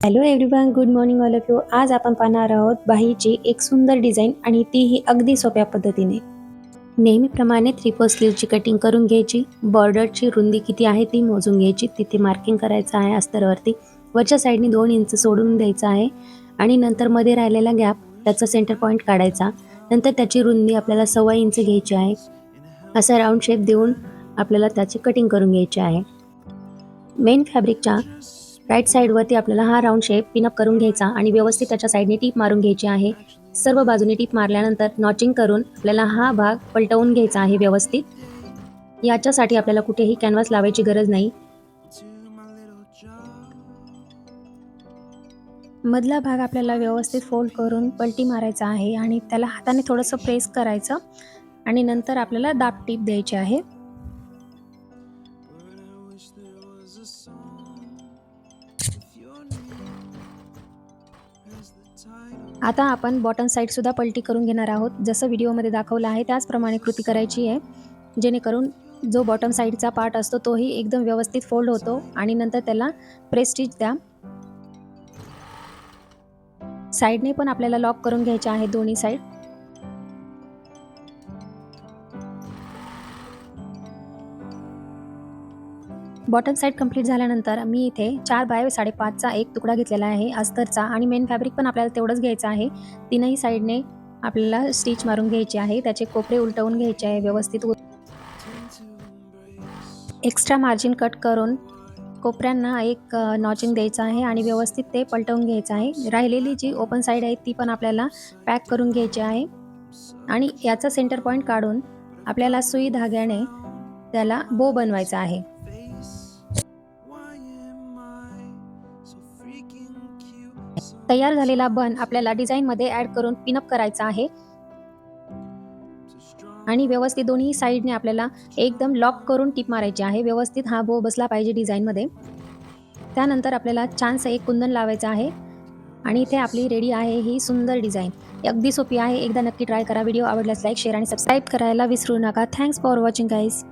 Hello everyone good morning all of you आज आपण पाहणार आहोत बाहीची एक सुंदर डिझाईन आणि तीही अगदी सोप्या पद्धतीने. नेहमीप्रमाणे थ्री फोर स्लीवची कटिंग करून घ्यायची बॉर्डरची रुंदी किती आहे ती मोजून घ्यायची तिथे मार्किंग करायचं आहे अस्तरवरती वरच्या साईडने दोन इंच सोडून द्यायचं आहे आणि नंतर मध्ये राहिलेला गॅप त्याचा सेंटर पॉईंट काढायचा. नंतर त्याची रुंदी आपल्याला सव्वा इंच घ्यायची आहे. असा राऊंड शेप देऊन आपल्याला त्याची कटिंग करून घ्यायची आहे. मेन फॅब्रिकच्या राईट साईडवरती आपल्याला हा राऊंड शेप पिनअप करून घ्यायचा आणि व्यवस्थित त्याच्या साईडने टीप मारून घ्यायची आहे. सर्व बाजूने टीप मारल्यानंतर नॉचिंग करून आपल्याला हा भाग पलटवून घ्यायचा आहे व्यवस्थित. याच्यासाठी आपल्याला कुठेही कॅनव्हास लावायची गरज नाही. मधला भाग आपल्याला व्यवस्थित फोल्ड करून पलटी मारायचा आहे आणि त्याला हाताने थोडंसं प्रेस करायचं आणि नंतर आपल्याला दाब टीप द्यायची आहे. आता आपण बॉटम साईडसुद्धा पलटी करून घेणार आहोत. जसं व्हिडिओमध्ये दाखवलं आहे त्याचप्रमाणे कृती करायची आहे. जेणेकरून जो बॉटम साईडचा पार्ट असतो तोही एकदम व्यवस्थित फोल्ड होतो आणि नंतर त्याला प्रेस्टिच द्या. साईडने पण आपल्याला लॉक करून घ्यायचे आहे दोन्ही साईड बॉटम साईड कंप्लीट झाल्यानंतर मी इथे चार बाय साडेपाचचा एक तुकडा घेतलेला आहे अस्तरचा आणि मेन फॅब्रिक पण आपल्याला तेवढंच घ्यायचं आहे. तीनही साईडने आपल्याला स्टिच मारून घ्यायची आहे त्याचे कोपरे उलटवून घ्यायचे आहे व्यवस्थित एक्स्ट्रा मार्जिन कट करून कोपऱ्यांना एक नॉचिंग द्यायचं आहे आणि व्यवस्थित ते पलटवून घ्यायचं आहे. राहिलेली जी ओपन साईड आहे ती पण आपल्याला पॅक करून घ्यायची आहे. आणि याचा सेंटर पॉईंट काढून आपल्याला सुई धाग्याने त्याला बो बनवायचा आहे. तयार झालेला बन आपल्याला डिझाईनमध्ये ॲड करून पिनअप करायचा आहे. आणि व्यवस्थित दोन्ही साईडने आपल्याला एकदम लॉक करून टिप मारायची आहे. व्यवस्थित हा बो बसला पाहिजे डिझाईनमध्ये त्यानंतर आपल्याला छानसं एक कुंदन लावायचं आहे. आणि इथे आपली रेडी आहे ही सुंदर डिझाईन अगदी सोपी आहे. एकदा नक्की ट्राय करा. व्हिडिओ आवडल्यास लाईक शेअर आणि सबस्क्राईब करायला विसरू नका. Thanks for watching guys